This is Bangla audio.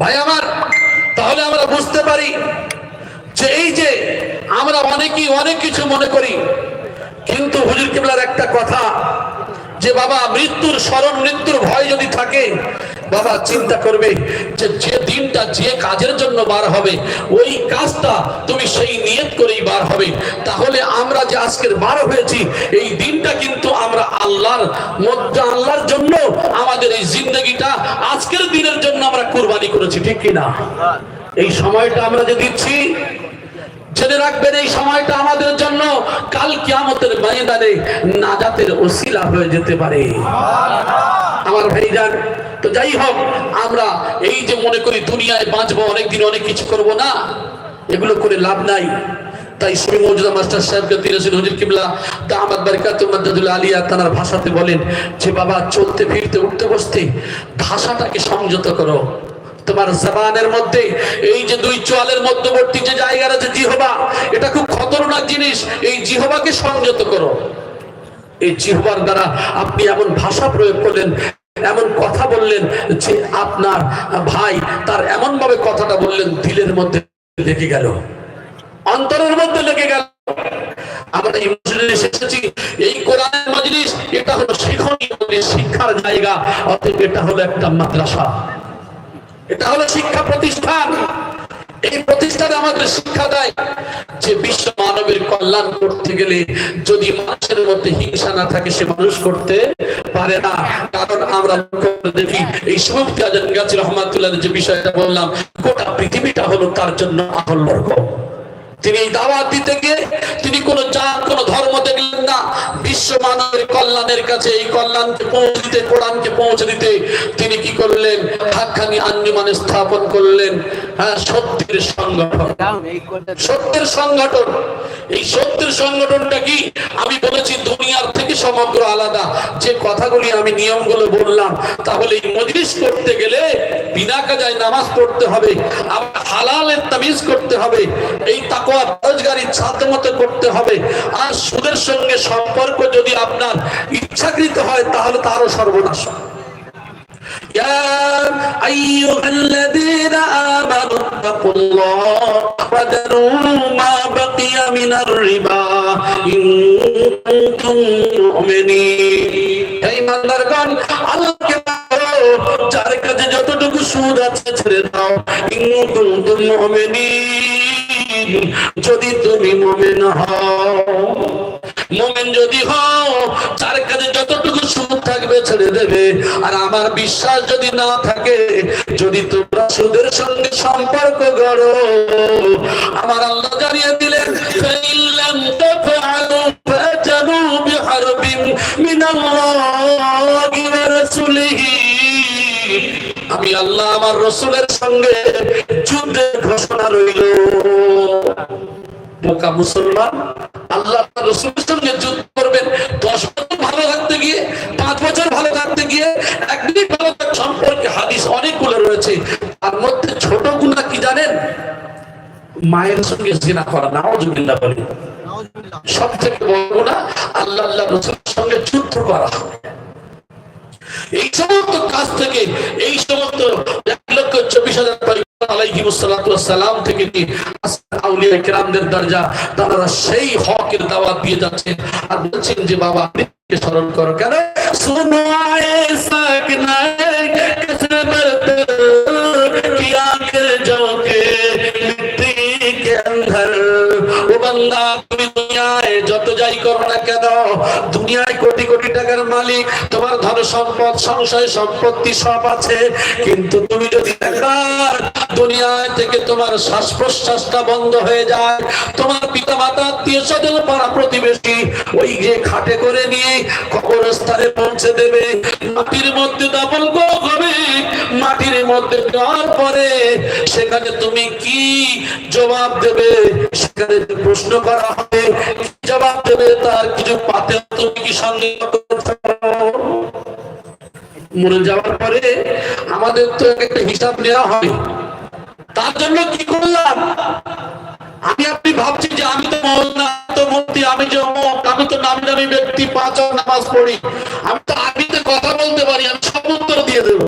ভাই আমার, তাহলে আমরা বুঝতে পারি যে এই যে আমরা অনেকেই অনেক কিছু মনে করি, কিন্তু হুজুর কিবলার একটা কথা যে বাবা, মৃত্যুর স্মরণ, মৃত্যুর ভয় যদি থাকে বাবা চিন্তা করবে যে যে দিনটা যে কাজের জন্য বার হবে, ওই কাজটা তুমি সেই নিয়ত করেই বার হবে। তাহলে আমরা যে আজকের বার হয়েছি, এই দিনটা কিন্তু আমরা আল্লাহর মধ্যে, আল্লাহর জন্য আমাদের এই জিন্দগিটা আজকের দিনের জন্য আমরা কুরবানি করেছি, ঠিক কিনা এই সময়টা আমরা যে দিচ্ছি, জেনে রাখবেন এই সময়টা আমাদের জন্য কাল কিয়ামতের ময়দানে নাজাতের ওসিলা হয়ে যেতে পারে। আমার ভাইজান তো যাই হোক, আমরা এই যে মনে করি দুনিয়ায় বাঁচবো, অনেকদিন অনেক কিছু করব না, এগুলো করে লাভ নাই। তাই শ্রী মৌজুদা মাস্টার সাহেবকে তিরসিন হুজুর কিবলা দামাত বারিকাতুল মাদ্দাদুল আলিয়া তানার ভাষাতে বলেন যে, বাবা, চলতে ফিরতে উঠতে বসতে ভাষাটাকে সংযত করো। তোমার জবানের মধ্যে, এই যে দুই চোয়ালের মধ্যবর্তী যে জায়গার আছে জিহবা, এটা খুব খতরনাক জিনিস। এই জিহবাকে সংযত করো। এই জিহবার দ্বারা আপনি এমন ভাষা প্রয়োগ করলেন এমন কথা বললেন যে আপনার ভাই তার এমন ভাবে কথাটা বললেন, দিলের মধ্যে লেগে গেল। অন্তরের মধ্যে লেগে গেল। এটা হলো শিক্ষা প্রতিষ্ঠান। এই প্রতিষ্ঠানে আমাদের শিক্ষা দেয় যে বিশ্ব মানবের কল্যাণ করতে গেলে যদি মানুষের মধ্যে হিংসা না থাকে, সে মানুষ করতে পারে না। কারণ আমরা দেখি এই সমাপ্তি আজান গাছি রহমাতুল্লাহ যে বিষয়টা বললাম, গোটা পৃথিবীটা হলো তার জন্য আহল বর্গ তিনি দাওয়াত দিতে গিয়ে তিনি কোন জাত, কোন ধর্ম দেখলেন না। বিশ্ব মানবের কল্যাণের কাছে, এই কল্যাণকে পৌঁছে দিতে, কোরআনকে পৌঁছে দিতে তিনি কি করলেন? হাক্কানি আঞ্জুমানে স্থাপন করলেন। হ্যাঁ সত্যের সংগঠন। সত্যের সংগঠন। এই সত্যের সংগঠনটা কি? আমি বলেছি দুনিয়ার থেকে সমগ্র আলাদা। যে কথাগুলি আমি নিয়মগুলো বললাম তাহলে এই মজলিস করতে গেলে বিনা কাজায় নামাজ পড়তে হবে আবার হালালের তামিজ করতে হবে এই তাকওয়া রোজগারি ছাত্র মতো করতে হবে। আর সুদের সঙ্গে সম্পর্ক যদি আপনার ইচ্ছাকৃত হয় তাহলে তারও সর্বনাশ يا أيها الذين آمنوا اتقوا الله وذروا ما بقي من الربا إن كنتم مؤمنين এই মান্দারগণ আল্লাহকে বলো, যার কাছে যতটুকু সুদ আছে ছেড়ে দাও ইন কুনতুম মুমিনিন যদি তুমি মুমিন হও মুমিন যদি হও, তার কাছে যতটুকু সুদ থাকবে ছেড়ে দেবে। আর আমার বিশ্বাস যদি না থাকে, যদি তোমরা সুদের সঙ্গে সম্পর্ক গড়ো, আমার আল্লাহ জানিয়ে দিলেন আমি আল্লাহ আমার রসুলের সঙ্গে যুদ্ধের ঘোষণা রইল। বোকা মুসলমান রসুলের সঙ্গে যুদ্ধ করবেন। দশ বছর ভালো থাকতে গিয়ে, পাঁচ বছর ভালো থাকতে গিয়ে, এক মিনিট ভালো সম্পর্কে হাদিস অনেকগুলো রয়েছে। তার মধ্যে ছোট গুণা কি জানেন? মায়ের সঙ্গে জিনা করা, নাওজুবিল্লাহ বলি। সব থেকে বড় গুণা আল্লাহ আল্লাহ রসুলের সঙ্গে যুদ্ধ করা। এই সমস্ত কাজ থেকে, এই সমস্ত এক লক্ষ চব্বিশ হাজার আলাইহিমুসসালাম থেকে নিয়ে দরজা। তারা সেই হকের দাওয়াত দিয়ে যাচ্ছেন আর বলছেন যে, বাবা স্মরণ করো কেন? सुनो যাই করো না কেন? দুনিয়ায় কোটি কোটি টাকার মালিক, তোমার ধন সম্পদ, সংশয় সম্পত্তি সব আছে। কিন্তু তুমি যদি দুনিয়ায় থেকে তোমার শ্বাস প্রশ্বাসটা বন্ধ হয়ে যায়, তোমার পিতা মাতা আত্মীয় স্বজন পাড়া প্রতিবেশী ওই যে খাটে করে নিয়ে কবরস্থানে পৌঁছে দেবে, মাটির মধ্যে দাপন মধ্যে দেওয়ার পরে সেখানে তুমি কি জবাব দেবে? সেখানে প্রশ্ন করা হবে জবাব দেবে তার কিছু পাতে তুমি কি মরে যাওয়ার পরে আমাদের তো একটা হিসাব নেওয়া হয়। তার জন্য কি করলাম? আমি আপনি ভাবছি যে আমি তো মৌলানা তো আমি যে অমুক, আমি তো নামি নামি ব্যক্তি, পাঁচ নামাজ পড়ি। আমি তো আরবিতে কথা বলতে পারি, আমি সব উত্তর দিয়ে দেব।